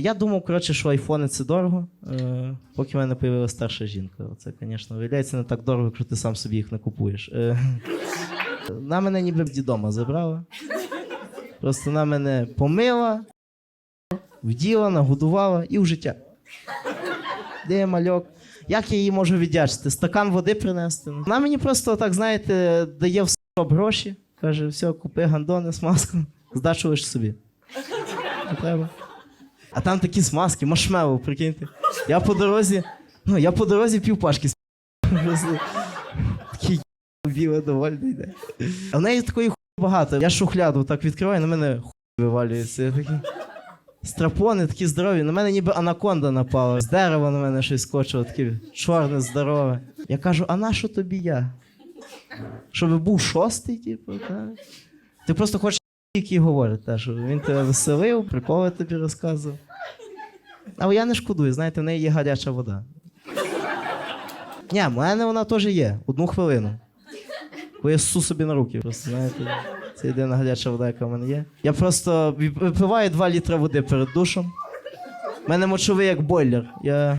Я думав, коротше, що айфони це дорого, е, поки в мене появилася старша жінка. Це, звісно, виявляється не так дорого, якщо ти сам собі їх не купуєш. Е, на мене ніби дідома забрала. Просто на мене помила, вділа, нагодувала і в життя. Де мальок? Як я їй можу віддячити? Стакан води принести? Вона мені просто, так, знаєте, дає в стоп гроші. Каже, все, купи гандони, смазку, здачу лиш собі. Не треба. А там такі смазки, машмело, прикиньте. Я по дорозі, ну, я по дорозі півпашки с***. Такий біле довольний йде. А в неї такої хуй багато. Я шухляду так відкриваю, на мене хуй вивалюється. Я такий. Страпони такі здорові, на мене ніби анаконда напала. З дерева на мене щось скочило, таке чорне, здорове. Я кажу, а на що тобі я? Щоб був шостий, типу, так? Ти просто хочеш який говорить, та, що він тебе веселив, приколи тобі розказував. Але я не шкодую, знаєте, в неї є гаряча вода. Ні, в мене вона теж є. Одну хвилину. Бо я ссу собі на руки, просто знаєте. Це єдина гаряча вода, яка в мене є. Я просто випиваю 2 літри води перед душем. У мене мочовий як бойлер. Я